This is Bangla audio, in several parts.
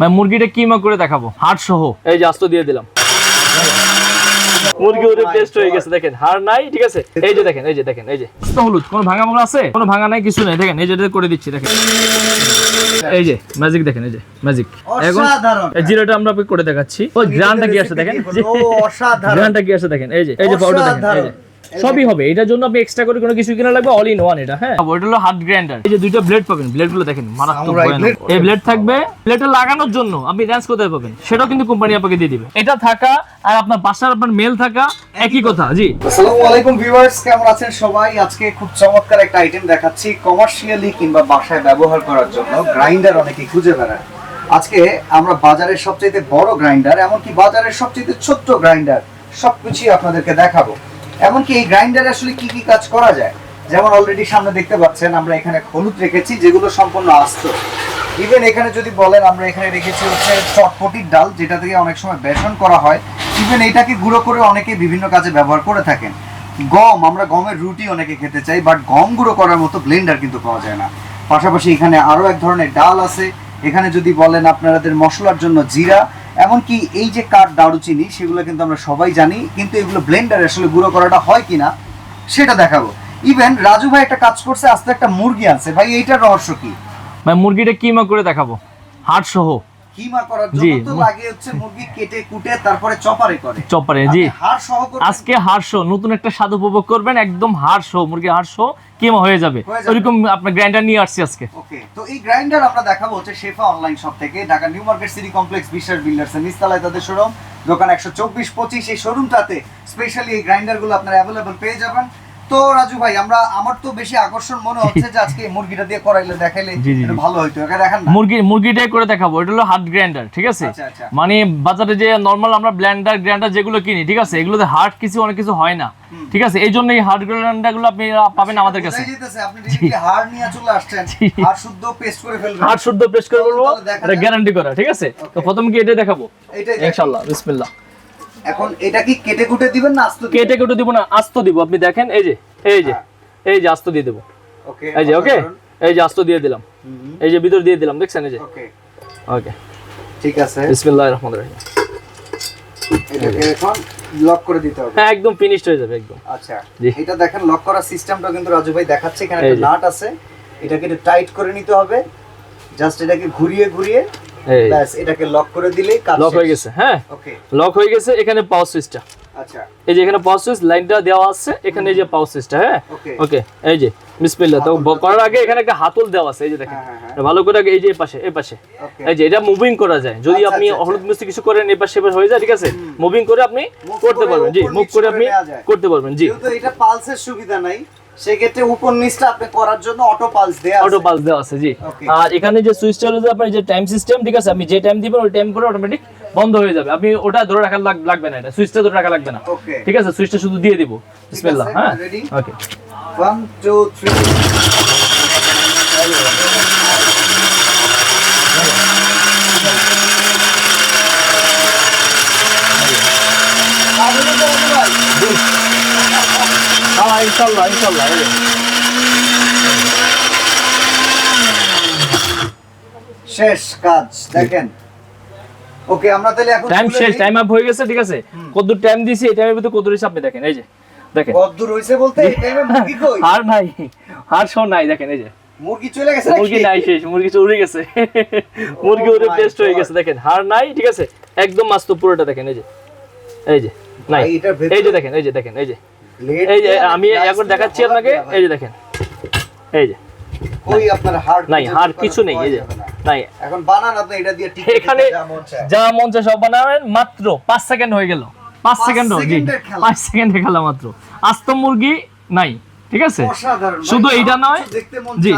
ভাই মুরগিটা কিমা করে দেখাবো? হাড় সহ। এই যে আস্ত দিয়ে দিলাম। মুরগি ওরে টেস্ট হয়ে গেছে দেখেন। হাড় নাই ঠিক আছে? এই যে দেখেন এই যে দেখেন এই যে। হলুদ কোনো ভাঙা ভাঙা আছে? কোনো ভাঙা নাই কিছু নাই দেখেন এই যে এটা করে দিচ্ছি দেখেন। এই যে ম্যাজিক দেখেন এই যে ম্যাজিক এখন আমরা করে দেখাচ্ছি। ওই গ্রানটা কি আসে দেখেন? ও গ্রানটা কি আসে দেখেন এই যে এই যে পাউডার দেখেন এই যে। সবই হবে এটার জন্য আপনি এক্সট্রা করে কোনো কিছু কিনা লাগবে অল ইন ওয়ান এটা হ্যাঁ? ওইটা হলো হার্ড গ্রাইন্ডার এই যে দুইটা ব্লেড পাবেন ব্লেডগুলো দেখেন মারাত্মক এই ব্লেড থাকবে ব্লেডটা লাগানোর জন্য আপনি রেঞ্জ কোথায় পাবেন সেটাও কিন্তু কোম্পানি আপনাকে দিয়ে দিবে। এটা থাকা আর আপনার বাসার আপনার মেল থাকা একই কথা জি। আসসালামু আলাইকুম ভিউয়ার্স কেমন আছেন সবাই? আজকে খুব চমৎকার একটা আইটেম দেখাচ্ছি কমার্শিয়ালি কিংবা বাসায় ব্যবহার করার জন্য গ্রাইন্ডার অনেকেই খুঁজে বেড়ায়। আজকে আমরা বাজারের সবচেয়ে বড় গ্রাইন্ডার এমনকি বাজারের সবচেয়ে ছোট্ট গ্রাইন্ডার সবকিছুই আপনাদেরকে দেখাবো। এমনকি এই গ্রাইন্ডারে আসলে কি কি কাজ করা যায়? যেমন অলরেডি সামনে দেখতে পাচ্ছেন, আমরা এখানে হলুদ রেখেছি, যেগুলো সম্পূর্ণ আস্ত। ইভেন এখানে যদি বলেন, আমরা এখানে রেখেছি হচ্ছে চটপটির ডাল, যেটা থেকে অনেক সময় বেসন করা হয়। ইভেন এটাকে গুঁড়ো করে অনেকে বিভিন্ন কাজে ব্যবহার করে থাকেন। গম, আমরা গমের রুটি অনেকে খেতে চাই বাট গম গুঁড়ো করার মতো ব্লেন্ডার কিন্তু পাওয়া যায় না। পাশাপাশি এখানে আরও এক ধরনের ডাল আছে। এখানে যদি বলেন আপনাদের মশলার জন্য জিরা এমনকি এই যে কাঠ দারুচিনি, সেগুলো কিন্তু আমরা সবাই জানি, কিন্তু এগুলো ব্লেন্ডারে আসলে গুঁড়ো করাটা হয় কিনা, সেটা দেখাবো। ইভেন রাজু ভাই একটা কাজ করছে, আস্তে একটা মুরগি আছে ভাই, এইটার রহস্য কি? ভাই, মুরগিটা কিমা করে দেখাবো? হাট সহ কিমা করার জন্য তো লাগে হচ্ছে মুরগি কেটে কুটে তারপরে চপারে করে। চপারে জি। হাড় সহ আজকে হাড় সহ নতুন একটা স্বাদ উপভোগ করবেন একদম হাড় সহ মুরগি হাড় সহ কিমা হয়ে যাবে। ওইরকম আপনার গ্রাইন্ডার নিয়ে আসছি আজকে। ওকে তো এই গ্রাইন্ডার আমরা দেখাবো হচ্ছে শেফা অনলাইন শপ থেকে Dhaka new market city complex Biswas builders নিচতলায় তাদের শোরুম দোকান একশো চব্বিশ পঁচিশ এই শোরুমটাতে স্পেশালি এই গ্রাইন্ডারগুলো আপনারা অ্যাভেলেবল পেয়ে যাবেন। তো রাজু ভাই আমরা আমার তো বেশি আকর্ষণ মনে হচ্ছে যে আজকে মুরগিটা দিয়ে করাইলে দেখাইলে ভালো হইতো দেখান না। মুরগি মুরগিটাই করে দেখাবো এটা হলো হার্ড গ্রাইন্ডার ঠিক আছে? আচ্ছা, আচ্ছা। মানে বাজারে যে নর্মাল আমরা ব্লেন্ডার গ্রাইন্ডার যেগুলো কিনি ঠিক আছে? এগুলোতে হার্ড কিছু অনেক কিছু হয় না ঠিক আছে? এই জন্য এই হার্ড গ্রাইন্ডারগুলো আপনি পাবেন আমাদের কাছে। হাড় নিয়ে চলে আসছেন। হাড় শুদ্ধ পেস্ট করে ফেলবেন। শুদ্ধ প্রেস করে বলব এটা গ্যারান্টি করা ঠিক আছে? তো প্রথম কি এটা দেখাবো? ইনশাআল্লাহ বিসমিল্লাহ। এখন এটা কি কেটে কুটে দিবেন না আস্ত কেটে কেটে দিব না আস্ত দিব। আপনি দেখেন এই যে এই যে এই যে আস্ত দিয়ে দেবো। ওকে এই যে ওকে? এই যে আস্ত দিয়ে দিলাম। এই যে ভিতর দিয়ে দিলাম দেখছেন এই যে? ওকে। ওকে। ঠিক আছে। বিসমিল্লাহির রহমানির রহিম। এটাকে এখন লক করে দিতে হবে। হ্যাঁ একদম ফিনিশড হয়ে যাবে একদম। আচ্ছা। এটা দেখেন লক করার সিস্টেমটা কিন্তু রাজু ভাই দেখাচ্ছে এখানে একটা। নাট আছে। এটাকে একটু টাইট করে নিতে হবে। জাস্ট এটাকে ঘুরিয়ে ঘুরিয়ে ব্যাস এটাকে লক করে দিলেই কাজ লক হয়ে গেছে হ্যাঁ? ওকে লক হয়ে গেছে এখানে পাওয়ার সুইচটা আচ্ছা। এই যে এখানে পাওয়ার সুইচ লাইনটা দেওয়া আছে এখানে এই যে পাওয়ার সুইচটা হ্যাঁ? ওকে ওকে এই যে বিসমিল্লাহ তো করার আগে এখানে একটা হাতল দেওয়া আছে এই যে দেখেন। হ্যাঁ, হ্যাঁ, ভালো করে এই যে এই পাশে এই পাশে। এই যে এটা মুভিং করা যায়। যদি আচ্ছা, আপনি আচ্ছা, আচ্ছা। হলুদ মিষ্টি কিছু করেন এপাশ সেপাশ হয়ে যায় ঠিক আছে? মুভিং করে আপনি করতে পারবেন। জি মুভ করে করে আপনি করতে পারবেন জি। এটা পালসের সুবিধা নাই সেক্ষেত্রে উপর নিচটা আপনি করার জন্য অটো পালস দেয়া আছে। অটো পালস দেওয়া আছে জি। আর এখানে যে সুইচটা রয়েছে আপনার যে টাইম সিস্টেম ঠিক আছে? আপনি যে টাইম দিবেন ওই টাইম করে অটোমেটিক বন্ধ হয়ে যাবে। আপনি ওটা ধরে রাখা লাগবে না এটা। সুইচটা ধরে রাখা লাগবে না। ঠিক আছে? সুইচটা শুধু দিয়ে দিব। বিসমিল্লাহ হ্যাঁ? ওকে 1 2 3 ইনশাআল্লাহ ইনশাআল্লাহ এই যে। শেষ কাজ দেখেন। ওকে আমরা তাহলে এখন টাইম শেষ টাইম আপ হয়ে গেছে ঠিক আছে? কত টাইম দিছি এই টাইমের ভিতরে আপনি দেখেন এই যে দেখেন। হইছে বলতে এই টাইমে মুরগি কই? হার নাই হার সহ নাই দেখেন এই যে। মুরগি চলে গেছে মুরগি নাই শেষ মুরগি উড়ে গেছে। মুরগি উড়ে টেস্ট হয়ে গেছে দেখেন হার নাই ঠিক আছে? একদম মাস্ত পুরোটা দেখেন এই যে এই যে নাই। এই যে দেখেন এই যে দেখেন এই যে। এই যে আমি একবার দেখাচ্ছি আপনাকে এই যে দেখেন এই যে। কই আপনার হার্ট নাই হার কিছু নেই এই যে। নাই। এখন বানান আপনি এটা দিয়ে ঠিক এখানে যা মন চায়। সব বানাবেন মাত্র পাঁচ সেকেন্ড হয়ে গেল। পাঁচ পাঁচ সেকেন্ড জি সেকেন্ডের খেলা। পাঁচ সেকেন্ডে খেলা মাত্র। আস্ত মুরগি নাই ঠিক আছে? শুধু এইটা নয়, দেখতে মন জি।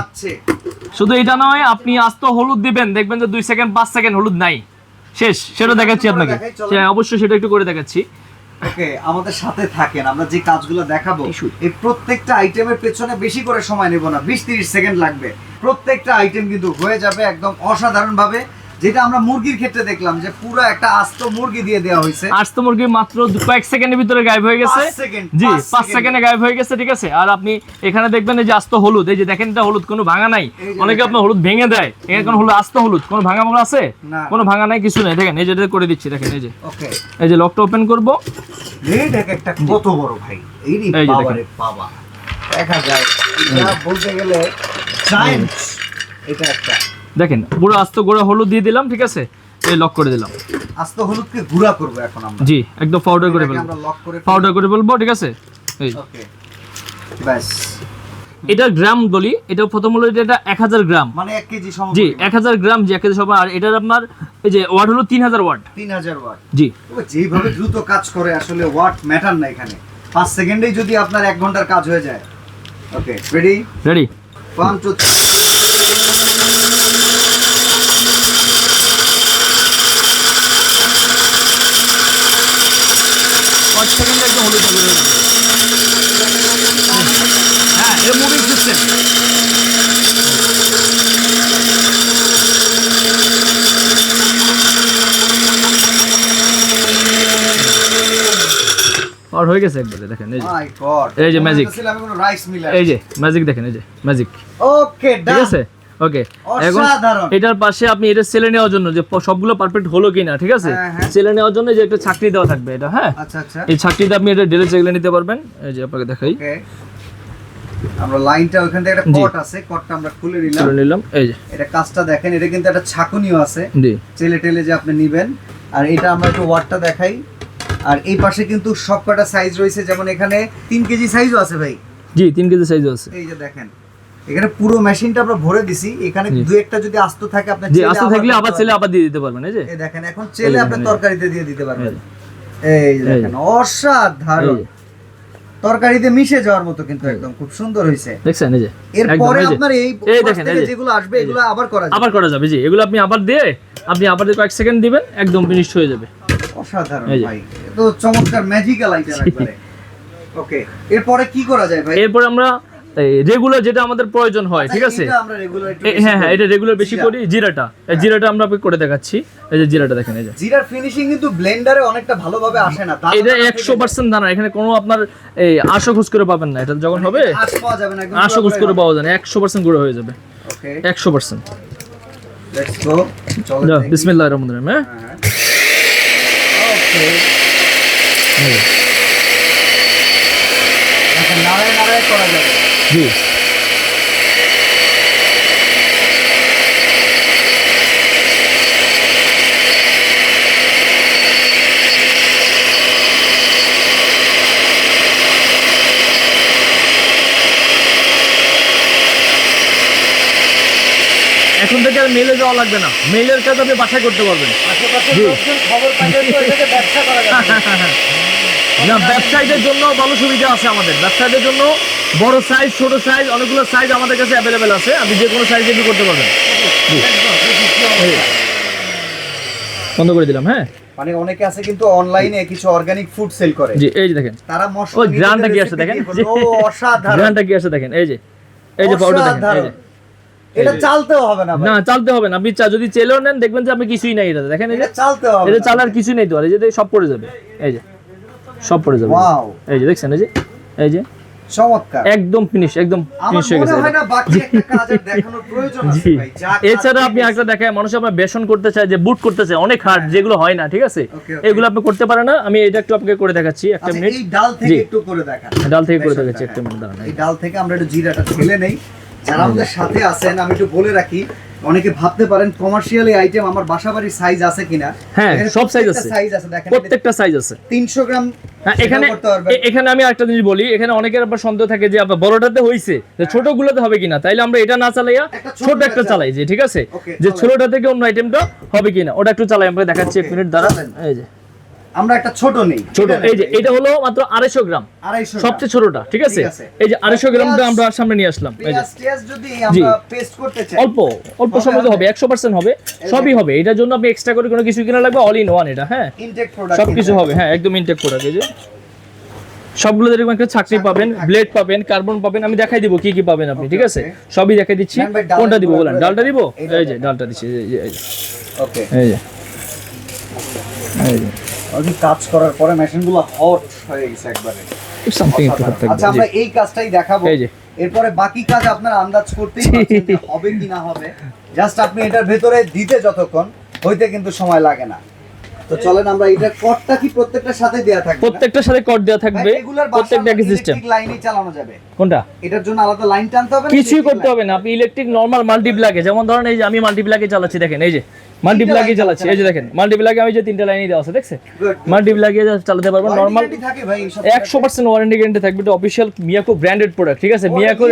শুধু এটা নয় আপনি আস্ত হলুদ দিবেন দেখবেন যে দুই সেকেন্ড পাঁচ সেকেন্ড হলুদ নাই। শেষ সেটা দেখাচ্ছি আপনাকে। হ্যাঁ, অবশ্যই সেটা একটু করে দেখাচ্ছি। ওকে আমাদের সাথে থাকেন আমরা যে কাজগুলো দেখাবো এই প্রত্যেকটা আইটেমের পেছনে বেশি করে সময় নেব না বিশ তিরিশ সেকেন্ড লাগবে। প্রত্যেকটা আইটেম কিন্তু হয়ে যাবে একদম অসাধারণ ভাবে যেটা আমরা মুরগির ক্ষেত্রে দেখলাম যে পুরো একটা আস্ত মুরগি দিয়ে দেওয়া হয়েছে। আস্ত মুরগি মাত্র কয়েক সেকেন্ডের ভিতরে গায়েব হয়ে গেছে। জি পাঁচ সেকেন্ডে। গায়েব হয়ে গেছে ঠিক আছে? আর আপনি এখানে দেখবেন এই যে আস্ত হলুদ এই যে দেখেন এটা হলুদ কোনো ভাঙা নাই। অনেকে আপনার হলুদ ভেঙে দেয়। এখানে কোনো হলুদ আস্ত হলুদ কোনো ভাঙা ভাঙা আছে? না। কোনো ভাঙা নাই কিছু নেই। দেখেন এই যে এটা করে দিচ্ছি দেখেন এই যে। ওকে। এই যে লকটা ওপেন করব। রেড এক একটা কত বড় ভাই। এই রে বাবা। দেখা যায় এটা বলতে গেলে জায়ান্ট এটা একটা। দেখেন পুরো আস্ত গোড়া হলুদ দিয়ে দিলাম ঠিক আছে? এই লক করে দিলাম। আস্ত হলুদকে গুঁড়া করব এখন আমরা। জি একদম পাউডার করে ফেলব। আমরা লক করে পাউডার করে ফেলব ঠিক আছে? এই। ওকে ব্যাস। এটা গ্রাম বলি এটা প্রথম হলো এটা- এক হাজার গ্রাম। মানে এক কেজি জি এক হাজার গ্রাম জি এক কেজি সব আর এটার আপনার এই যে ওয়াট হলো তিন হাজার ওয়াট তিন হাজার ওয়াট জি। যেভাবে দ্রুত কাজ করে আসলে ওয়াট ম্যাটার না এখানে। পাঁচ সেকেন্ডেই যদি আপনার এক ঘণ্টার কাজ হয়ে যায়। Okay ready ready one two পাঁচ সেকেন্ডে একদম হলুদ হয়ে যাবে হ্যাঁ এটা মুভিং সিস্টেম আর হয়ে গেছে একবারে দেখেন এই যে। মাই গড এই যে magic। আমি কোনো রাইস মিলার এই যে ম্যাজিক দেখেন এই যে ম্যাজিক ওকে ঠিক ডান আছে? ওকে এখন এটার পাশে আপনি এটা সেলে নেওয়ার জন্য যে সবগুলো পারফেক্ট হলো কিনা ঠিক আছে? হ্যাঁ, হ্যাঁ। সেলে নেওয়ার জন্য যে একটা দেওয়া থাকবে এটা হ্যাঁ? আচ্ছা আচ্ছা। এই আপনি এটা ডেলে চেগলে নিতে পারবেন। এই যে আপনাকে দেখাই। আমরা লাইনটা ওখান থেকে একটা কট আছে কটটা আমরা খুলে নিলাম। তুলে নিলাম এই যে। এটা কাজটা দেখেন এটা কিন্তু একটা ছাকুনিও আছে। জি। চেলে টেলে যে আপনি নিবেন। আর এটা আমরা একটু ওয়াটটা দেখাই। আর এই পাশে কিন্তু সবকটা সাইজ রয়েছে যেমন এখানে তিন কেজি সাইজও আছে ভাই। জি তিন কেজি সাইজ আছে। এই যে দেখেন। এখানে পুরো মেশিনটা আমরা ভরে দিছি। এখানে। দু একটা যদি আস্ত থাকে আপনি জি চেলে আস্তে থাকলে আবার ছেলে আবার দিয়ে দিতে পারবেন এই যে? এই দেখেন এখন এই আপনি তরকারিতে দিয়ে দিতে পারবেন এই দেখেন অসাধারণ। তরকারিতে মিশে যাওয়ার মতো কিন্তু একদম খুব সুন্দর হয়েছে দেখছেন এই যে? এরপরে আপনার এই এই দেখেন। যেগুলো আসবে এগুলো আবার করা যাবে। আবার করা যাবে জি এগুলো আপনি আবার দিয়ে আপনি আবার কয়েক সেকেন্ড দিবেন একদম ফিনিশ হয়ে যাবে। অসাধারণ ভাই তো চমৎকার ম্যাজিক্যাল আইটেম একবারে। ওকে এরপরে কি করা যায় ভাই? এরপর আমরা রেগুলার যেটা আমাদের প্রয়োজন হয় ঠিক আছে? এ- বেশি হ্যাঁ হ্যাঁ এটা রেগুলার বেশি করি জিরাটা। এই জিরাটা আমরা আপনাকে করে দেখাচ্ছি। এই যে জিরাটা দেখেন এই যে। জিরার ফিনিশিং কিন্তু ব্লেন্ডারে অনেকটা ভালোভাবে আসে না। এটা দানা থেকে একশো পার্সেন্ট দানা এখানে কোনো আপনার এই আশো খুশ করে পাবেন না। এটা যখন হবে আঁশ পাওয়া যাবে না আশো খুশ করে পাওয়া যায় না একশো পার্সেন্ট গুঁড়ো হয়ে যাবে। ওকে একশো পার্সেন্ট লেটস গো চলো দেখি। বিসমিল্লাহ রহমান রহিম হ্যাঁ? ওকে এই যে, এখন নাড়ায় নাড়ায় করা যাবে। জি। এখন থেকে আর মেলে যাওয়া লাগবে না। মেলের কাজ আপনি বাসায় করতে পারবেন। আশেপাশে খবর পাইলে ব্যবসা করা যাবে। না ব্যবসায়ীদের জন্য ভালো সুবিধা আছে আমাদের। ব্যবসায়ীদের জন্য বড় সাইজ ছোট সাইজ অনেকগুলো সাইজ আমাদের কাছে অ্যাভেলেবেল আছে। আপনি যে কোনো সাইজ দিয়ে করতে পারবেন। বন্ধ করে দিলাম হ্যাঁ? মানে অনেকে আছে কিন্তু অনলাইনে কিছু অর্গানিক ফুড সেল করে। জি এই যে দেখেন। তারা মশলা ওই গ্রানটা কি আছে দেখেন? ও অসাধারণ। গ্রানটা কি আছে দেখেন? এই যে এই যে পাউডার দেখেন এই যে। এটা চালতেও হবে না না চালতে হবে না। আপনি যদি চেলেও নেন দেখবেন যে আপনি কিছুই নাই এটা দেখেন এটা চালতে হবে এটা চালার কিছুই নেই তো আর এই যে সব পড়ে যাবে। এই যে। সব পড়ে যাবে। ওয়াও এই যে দেখছেন এই যে এই যে। চমৎকার। একদম ফিনিশ একদম ফিনিশ হয়ে গেছে। হয় এছাড়া আপনি একটা দেখায় মানুষ আপনার বেসন করতে চায় যে বুট করতে চায় অনেক হার্ড যেগুলো হয় না ঠিক আছে. এগুলো আপনি করতে পারেন না আমি এটা একটু আপনাকে করে দেখাচ্ছি একটা আচ্ছা, মিনিট ডাল থেকে একটু করে দেখা ডাল থেকে করে দেখাচ্ছি একটা হ্যাঁ। মিনিট দাঁড়ান। এই ডাল থেকে আমরা একটু জিরাটা ঢেলে নেই। যারা আমাদের সাথে আছেন আমি একটু বলে রাখি অনেকে ভাবতে পারেন কমার্শিয়াল এই আইটেম আমার সাইজ আছে কিনা। হ্যাঁ, সব size আছে। সাইজ আছে দেখেন। প্রত্যেকটা সাইজ আছে। তিনশো গ্রাম হ্যাঁ এখানে এখানে আমি একটা জিনিস বলি এখানে অনেকের আবার সন্দেহ থাকে যে বড়টাতে হইছে যে ছোটগুলোতে হবে কিনা? তাইলে আমরা এটা না চালাইয়া ছোট একটা চালাই। যে ঠিক আছে? যে ছোটটা থেকে অন্য আইটেমটা হবে কিনা? ওটা একটু চালাই আমরা দেখাচ্ছি এক মিনিট দ্বারা এই যে। আমরা একটা ছোট নেই। ছোট এই যে এটা হলো মাত্র আড়াইশো গ্রাম। আড়াইশো সবচেয়ে ছোটটা ঠিক আছে? এই যে আড়াইশো গ্রামটা আমরা সামনে নিয়ে আসলাম। এই যে। পেঁয়াজ যদি আমরা পেস্ট করতে চাই অল্প অল্প সময় হবে। হবে একশো পার্সেন্ট হবে। সবই হবে। এটার জন্য আপনি এক্সট্রা করে কোনো কিছু কিনা লাগবে অল ইন ওয়ান এটা হ্যাঁ? ইনটেক প্রোডাক্ট সব কিছু হবে হ্যাঁ একদম ইনটেক প্রোডাক্ট এই যে। সবগুলো এরকম একটা ছাকনি পাবেন ব্লেড পাবেন কার্বন পাবেন আমি দেখাই দিব কি কি পাবেন আপনি ঠিক আছে. সবই দেখাই দিচ্ছি। কোনটা দিব বলেন? ডালটা। দিব? এই যে ডালটা দিচ্ছি এই যে ওকে এই যে। এই যে। আমি কাজ করার পরে মেশিনগুলো হট হয়ে গেছে একবারে। সামথিং একটু থাকবে আচ্ছা আমরা এই কাজটাই দেখাবো। এই যে। এরপরে বাকি কাজ আপনার আন্দাজ করতেই পারছেন যে হবে কি না হবে। জাস্ট আপনি এটার ভেতরে দিতে যতক্ষণ হইতে কিন্তু সময় লাগে না। তো চলেন আমরা এটার কটটা কি প্রত্যেকটার সাথে দেয়া থাকবে প্রত্যেকটার সাথে কট দেওয়া থাকবে। প্রত্যেকটা আমরা সিস্টেম লাইনই চালানো যাবে। কোনটা? এটার জন্য আলাদা লাইন টানতে হবে কিছুই করতে হবে না। আপনি ইলেকট্রিক নরমাল মাল্টিপ্লাগে যেমন ধরেন এই যে আমি মাল্টিপ্লাগে চালাচ্ছি দেখেন এই যে মাল্টিপ্লাগে চালাচ্ছি। এই যে দেখেন মাল্টিপ্লাগে আমি যে তিনটা লাইনই দেওয়া আছে Good. মাল্টিপ্লাগে চালাতে Warranty নরমাল একশো পার্সেন্ট ওয়ারেন্টি গ্যারান্টি থাকবে। এটা অফিসিয়াল মিয়াকো ব্র্যান্ডেড প্রোডাক্ট ঠিক আছে? মিয়াকো?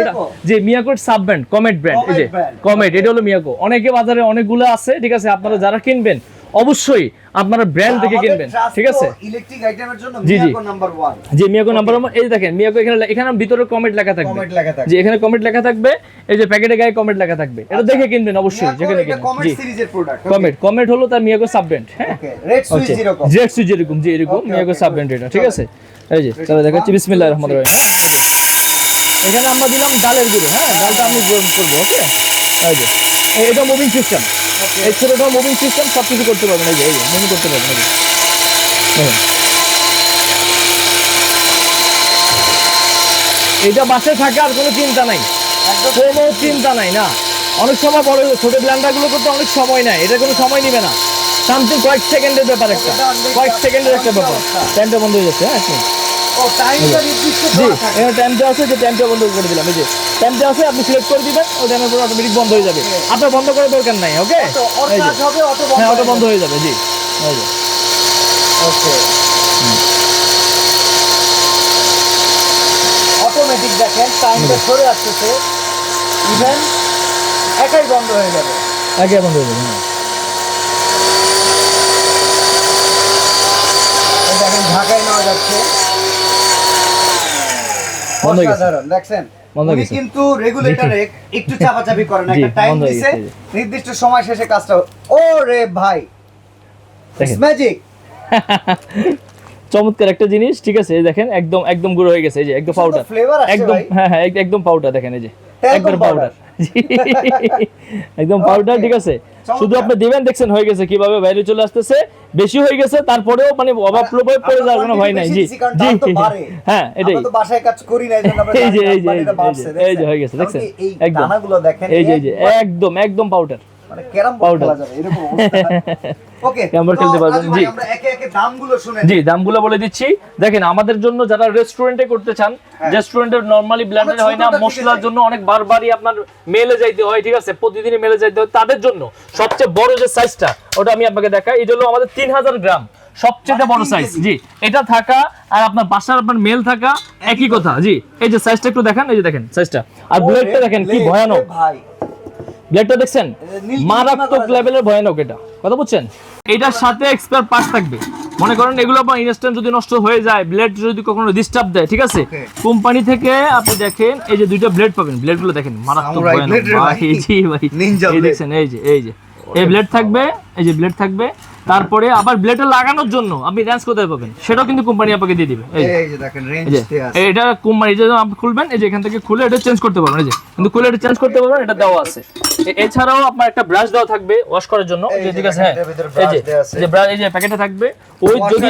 যে মিয়াকোর সাব ব্র্যান্ড কমেট ব্র্যান্ড এই যে কমেট এটা হলো মিয়াকো অনেকে বাজারে অনেকগুলো আছে ঠিক আছে? আপনারা যারা কিনবেন অবশ্যই আপনারা ব্র্যান্ড থেকে কিনবেন ঠিক আছে? ইলেকট্রিক আইটেমের জন্য জি, জি। নাম্বার 1 যে মিয়াকো নাম্বার এই দেখেন মিয়াকো এখানে এখানে ভিতরে কমেন্ট লেখা থাকবে। কমেন্ট লেখা থাকে যে এখানে কমেন্ট লেখা থাকবে এই যে প্যাকেটে গায়ে কমেন্ট লেখা থাকবে। এটা দেখে কিনবেন অবশ্যই যেখানে কিনবেন। কমেট জি। সিরিজের প্রোডাক্ট কমেন্ট কমেন্ট হলো তার মিয়াকো সাব ব্র্যান্ড হ্যাঁ? ওকে রেড সুইচ আচ্ছা। যেরকম। জেড সুইচ যেরকম যে এরকম মিয়াকো ব্র্যান্ড এটা ঠিক আছে? এই যে তাহলে দেখাচ্ছি বিসমিল্লাহির রহমানির রহিম। এখানে আমরা দিলাম ডালের গুঁড়ো হ্যাঁ? ডালটা আমি করব ওকে এই যে এটা মুভিং সিস্টেম এই ছোটটা মুভিং সিস্টেম সব কিছু করতে পারবেন এই যে এই যে মুভিং করতে পারবেন এটা বাসে থাকে আর কোনো চিন্তা নাই। কোনো চিন্তা নাই না। অনেক সময় বড় ছোট ব্ল্যান্ডারগুলো করতে অনেক সময় নেয়। এটা কোনো সময় নিবে না। সামথিং কয়েক সেকেন্ডের ব্যাপার একটা। কয়েক সেকেন্ডের একটা ব্যাপার। টাইমটা বন্ধ হয়ে যাচ্ছে হ্যাঁ টাইমটা জি এখানে টাইম দেওয়া আছে যে টাইমটা বন্ধ করে দিলাম এই যে। দেওয়া আছে আপনি সিলেক্ট করে দিবেন ওই টাইমের পর অটোমেটিক বন্ধ হয়ে যাবে। আপনার বন্ধ করার দরকার নাই ওকে তো ওর এই যে। কাজ হবে অটো হ্যাঁ বন্ধ হয়ে যাবে জি। ওকে। অটোমেটিক দেখেন টাইমটা সরে আসতেছে। ইভেন একাই বন্ধ হয়ে যাবে। একে বন্ধ হয়ে যাবে হ্যাঁ। দেখেন ঢাকায় নেওয়া যাচ্ছে। হয়ে অসাধারণ, দেখছেন? হয়ে উনি কিন্তু রেগুলেটরে একটু চাপাচাপি করেন একটা টাইম দিছে। নির্দিষ্ট সময় শেষে কাজটা ও রে ভাই। ম্যাজিক চমৎকার একটা জিনিস ঠিক আছে দেখেন একদম একদম গুঁড়ো হয়ে গেছে এই যে একদম পাউডার একদম হ্যাঁ হ্যাঁ একদম পাউডার দেখেন এই যে একদম পাউডার একদম পাউডার ঠিক আছে। শুধু আপনি দিবেন দেখছেন হয়ে গেছে কীভাবে বাইরে চলে আসতেছে বেশি হয়ে গেছে তারপরেও মানে অভাব প্রভাব পড়ে যাওয়ার কোনো ভয় নাই জি জি হ্যাঁ এটাই আমরা তো বাসায় কাজ করি না এই যে, এই যে, এই যে? হয়ে গেছে, দেখছেন? একদম। দানাগুলো দেখেন এই যে এই যে একদম একদম পাউডার মানে ক্যারাম বোর্ড খেলা যাবে এরকম অবস্থা। ওকে Carrom board খেলতে পারবেন, জি। আমরা একে একে দামগুলো শুনে জি দামগুলো বলে দিচ্ছি। দেখেন আমাদের জন্য যারা রেস্টুরেন্টে করতে চান রেস্টুরেন্টে নরমালি ব্ল্যান্ডেড হয় না মশলার জন্য অনেক বারবারই আপনার মেলে যাইতে হয় ঠিক আছে? প্রতিদিনই মেলে যাইতে হয় তাদের জন্য সবচেয়ে বড় যে সাইজটা ওটা আমি আপনাকে দেখাই। এই জন্য আমাদের তিন হাজার গ্রাম সবচেয়ে মানে বড় সাইজ জি। এটা থাকা আর আপনার বাসার আপনার মেল থাকা একই কথা জি। এই যে সাইজটা একটু দেখেন এই যে দেখেন সাইজটা আর ব্লেডটা দেখেন কি ভয়ানক। ভাই। ব্লেডটা দেখছেন? মারাত্মক লেভেলের ভয়ানক এটা। কথা বুঝছেন? এটার সাথে এক্সপায়ার পাস থাকবে। মনে করেন এগুলো বা ইনস্ট্যান্ট যদি নষ্ট হয়ে যায় ব্লেড যদি কখনো ডিস্টার্ব দেয় ঠিক আছে? কোম্পানি থেকে আপনি দেখেন এই যে দুইটা ব্লেড পাবেন। ব্লেডগুলো দেখেন মারাত্মক ভয়ানক। ভাই, এই যে এই। দেখছেন এই যে এই যে। এই ব্লেড থাকবে এই যে ব্লেড থাকবে তারপরে আবার ব্লেডটা লাগানোর জন্য আপনি রেঞ্জ কোথায় পাবেন? সেটাও কিন্তু কোম্পানি আপনাকে দিয়ে দিবে। এই যে। দেখেন রেঞ্জ এটা কোম্পানি যে আপনি খুলবেন এই যে এখান থেকে খুলে এটা চেঞ্জ করতে পারবেন এই যে। কিন্তু খুলে এটা চেঞ্জ করতে পারবেন এটা দেওয়া আছে। এছাড়াও আপনার একটা ব্রাশ দেওয়া থাকবে ওয়াশ করার জন্য। এই যে ঠিক আছে হ্যাঁ। এই যে যে ব্রাশ এই যে প্যাকেটে থাকবে। ওই যদি।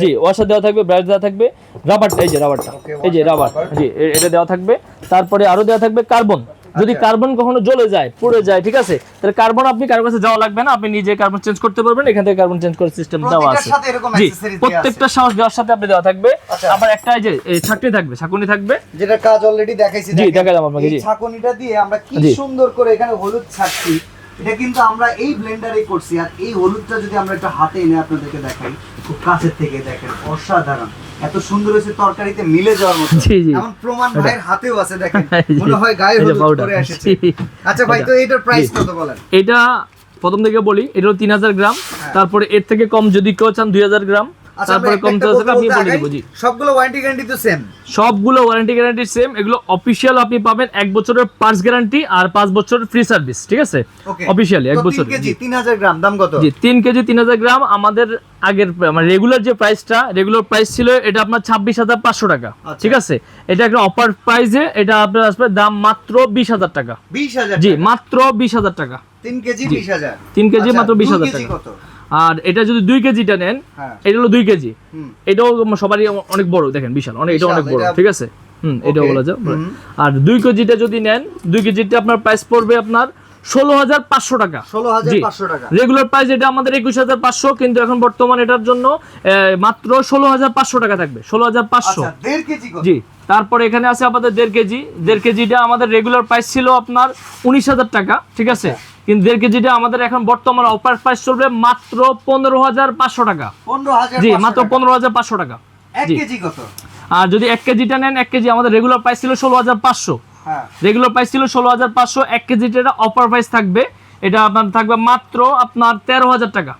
জি ওয়াশার দেওয়া থাকবে ব্রাশ দেওয়া থাকবে। রাবারটা এই যে রাবারটা এই যে রাবার জি এটা দেওয়া থাকবে। তারপরে আরও দেওয়া থাকবে কার্বন যদি আচ্ছা। কার্বন কখনো জ্বলে যায় পুড়ে যায় ঠিক আছে তাহলে কার্বন আপনি কারোর কাছে যাওয়া লাগবে না আপনি নিজে কার্বন চেঞ্জ করতে পারবেন এখান থেকে কার্বন চেঞ্জ করার সিস্টেম দেওয়া আছে জি। প্রত্যেকটা সাহস দেওয়ার সাথে আপনি দেওয়া থাকবে আচ্ছা। আবার একটা যে এই ছাকনি থাকবে ছাকুনি থাকবে যেটা কাজ অলরেডি দেখাইছি জি। দেখালাম আপনাকে, জি। ছাঁকনিটা দিয়ে আমরা কি সুন্দর করে এখানে হলুদ ছাড়ছি এটা কিন্তু আমরা এই ব্লেন্ডারে করছি আর এই হলুদটা যদি আমরা একটা হাতে এনে আপনাদেরকে দেখাই খুব কাছের থেকে দেখেন অসাধারণ এত সুন্দর হয়েছে তরকারিতে মিলে যাওয়ার মতো। এমন প্রমাণ ভাইয়ের হাতেও আছে দেখেন। মনে হয় গায়ে হলুদ করে এসেছে। আচ্ছা ভাই এটা। তো এটার প্রাইস কত বলেন? এটা প্রথম থেকে বলি এটা হলো তিন হাজার গ্রাম। হ্যাঁ। তারপরে এর থেকে কম যদি কেউ চান দুই হাজার গ্রাম। তারপরে একটা কমতে একটা থাকলে আমি বলে। দেবো জি সবগুলো ওয়ারেন্টি গ্যারান্টি তো সেম সবগুলো ওয়ারেন্টি গ্যারান্টি সেম এগুলো আপনি পাবেন এক বছরের পার্স গ্যারান্টি আর পাঁচ বছরের ফ্রি সার্ভিস ঠিক আছে? এক বছর কেজি 3000 গ্রাম দাম কত? জি তিন কেজি তিন হাজার গ্রাম আমাদের আগের মানে রেগুলার যে প্রাইসটা রেগুলার প্রাইস ছিল এটা আপনার ছাব্বিশ হাজার পাঁচশো টাকা আচ্ছা। ঠিক আছে? এটা একটা অফার প্রাইসে এটা আপনার আসবে দাম মাত্র বিশ হাজার টাকা। 20000 জি মাত্র বিশ হাজার টাকা। 3 কেজি জি। 20000 তিন কেজি আচ্ছা, মাত্র বিশ হাজার টাকা। আর এটা যদি দুই কেজিটা নেন হ্যাঁ। এটা হলো দুই কেজি। এটাও সবারই অনেক বড় দেখেন বিশাল অনেক এটা অনেক বড় ঠিক আছে? হুম এটাও বলা যায় আর দুই কেজিটা যদি নেন দুই কেজিটা আপনার প্রাইস পড়বে আপনার ষোলো হাজার পাঁচশো টাকা। জি 16500 টাকা। রেগুলার প্রাইস এটা আমাদের একুশ হাজার পাঁচশো কিন্তু এখন বর্তমান এটার জন্য মাত্র ষোলো হাজার পাঁচশো টাকা থাকবে ষোলো হাজার পাঁচশো। আচ্ছা 1.5 কেজি কত জি তারপরে এখানে আছে আমাদের দেড় কেজি। দেড় কেজিটা আমাদের রেগুলার প্রাইস ছিল আপনার উনিশ হাজার টাকা ঠিক আছে? কিন্তু দেড় কেজিটা আমাদের এখন বর্তমান অফার প্রাইস চলবে মাত্র পনেরো হাজার পাঁচশো টাকা। জি মাত্র পনেরো হাজার পাঁচশো টাকা। 1 জি। কেজি কত? আর যদি এক কেজিটা নেন এক কেজি আমাদের রেগুলার প্রাইস ছিল ষোলো হাজার পাঁচশো। হ্যাঁ। রেগুলার প্রাইস ছিল ষোলো হাজার পাঁচশো এক কেজিটা অফার প্রাইস থাকবে। এটা আপনার থাকবে মাত্র আপনার তেরো হাজার টাকা।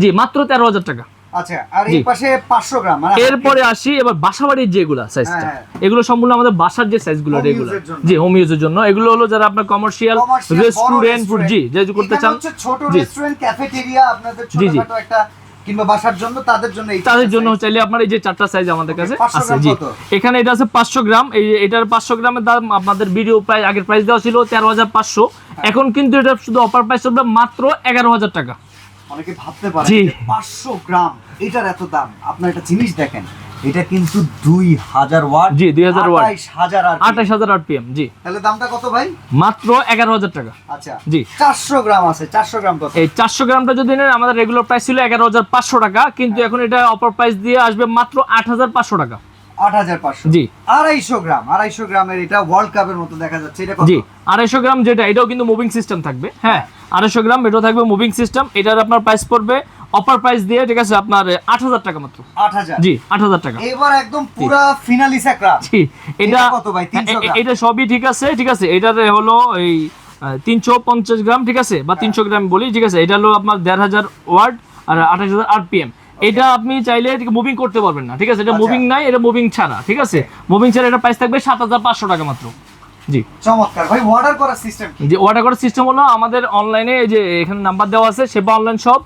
জি মাত্র তেরো হাজার টাকা। আচ্ছা আর এই পাশে 500 গ্রাম মানে এরপরে আসি এবার বাসাবাড়ির যেগুলা সাইজটা হ্যাঁ, এগুলো সম্পূর্ণ আমাদের বাসার যে সাইজগুলো এগুলো। জি হোম ইউজের জন্য। এগুলো হলো যারা আপনার কমার্শিয়াল রেস্টুরেন্ট ফুড জি যে করতে চান। ছোট রেস্টুরেন্ট ক্যাফেটেরিয়া আপনাদের। ছোটখাটো একটা কিংবা বাসার জন্য তাদের জন্য তাদের জন্য চাইলে আপনার এই যে চারটা সাইজ আমাদের কাছে আছে জি। এখানে এটা আছে পাঁচশো গ্রাম। এই এটার পাঁচশো গ্রামের দাম আপনাদের ভিডিও প্রাইস আগের প্রাইস দেওয়া ছিল তেরো হাজার পাঁচশো। হ্যাঁ। এখন কিন্তু এটা শুধু অফার প্রাইস হবে মাত্র এগারো হাজার টাকা। অনেকে ভাবতে পারে 500 গ্রাম এটার এত দাম। আপনার একটা জিনিস দেখেন এটা কিন্তু 2000 ওয়াট জি, 2000 ওয়াট। 28000 আর আঠাশ হাজার আরপিএম জি। তাহলে দামটা কত ভাই? মাত্র এগারো হাজার টাকা। আচ্ছা জি। 400 গ্রাম আছে 400 গ্রাম কত? এই চারশো গ্রামটা যদি নেন আমাদের রেগুলার প্রাইস ছিল এগারো হাজার পাঁচশো টাকা কিন্তু এখন এটা অপার প্রাইস দিয়ে আসবে মাত্র আট হাজার পাঁচশো টাকা। 8500 জি। আড়াইশো গ্রাম আড়াইশো গ্রামের এটা ওয়ার্ল্ড কাপের মতো দেখা যাচ্ছে এটা জি আড়াইশো গ্রাম যেটা এটাও কিন্তু মুভিং সিস্টেম থাকবে হ্যাঁ? আড়াইশো গ্রাম এটাও থাকবে মুভিং সিস্টেম এটার আপনার প্রাইস পড়বে অফার প্রাইস দিয়ে ঠিক আছে আপনার আট হাজার টাকা মাত্র। 8000 জি আট হাজার টাকা। এবার একদম পুরা ফিনালি স্যাকরা জি এটা এটা কত ভাই? 300 এ- এ- গ্রাম? এটা সবই ঠিক আছে ঠিক আছে এটার হলো এই তিনশো পঞ্চাশ গ্রাম ঠিক আছে বা তিনশো গ্রাম বলি ঠিক আছে এটা হলো আপনার দেড় হাজার ওয়ার্ড আর আঠাশ হাজার আরপিএম। এটা আপনি চাইলে মুভিং করতে পারবেন না ঠিক আছে? এটা আচ্ছা। মুভিং নাই এটা মুভিং ছাড়া ঠিক আছে? মুভিং ছাড়া এটা প্রাইস থাকবে সাত হাজার পাঁচশো টাকা মাত্র। জি। চমৎকার। ভাই অর্ডার করার সিস্টেম যে অর্ডার করার সিস্টেম হলো আমাদের অনলাইনে যে এখানে নাম্বার দেওয়া আছে সেবা অনলাইন শপ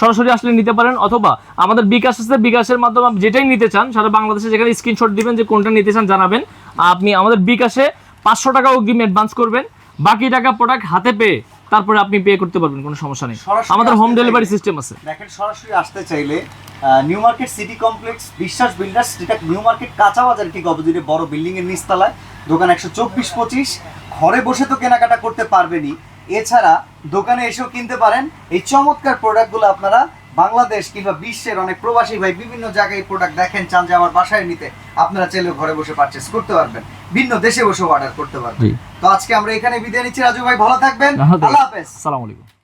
সরাসরি আসলে নিতে পারেন অথবা আমাদের বিকাশ আছে বিকাশের মাধ্যমে যেটাই নিতে চান সারা বাংলাদেশে যেখানে স্ক্রিনশট দিবেন যে কোনটা নিতে চান জানাবেন। আপনি আমাদের বিকাশে পাঁচশো টাকা অগ্রিম অ্যাডভান্স করবেন। বাকি টাকা প্রোডাক্ট হাতে পেয়ে তারপরে আপনি পে করতে পারবেন কোনো সমস্যা নেই। আমাদের হোম ডেলিভারি সিস্টেম আছে। দেখেন সরাসরি আসতে চাইলে new market city complex Biswas builders যেটা নিউ মার্কেট কাঁচা বাজার ঠিক অপোজিটে বড় বিল্ডিং এর নিচতলায় দোকান একশো চব্বিশ পঁচিশ। ঘরে বসে তো কেনাকাটা করতে পারবেনই। এছাড়া দোকানে এসেও কিনতে পারেন। এই চমৎকার প্রোডাক্টগুলো আপনারা বাংলাদেশ কিংবা বিশ্বের অনেক প্রবাসী ভাই বিভিন্ন জায়গায় প্রোডাক্ট দেখেন চান যে আমার বাসায় নিতে আপনারা চাইলেও ঘরে বসে পারচেস করতে পারবেন। ভিন্ন দেশে বসে অর্ডার করতে পারবেন। তো আজকে আমরা এখানে বিদায় নিচ্ছি। রাজু ভাই ভালো থাকবেন। আল্লাহ হাফেজ। আসসালামু আলাইকুম।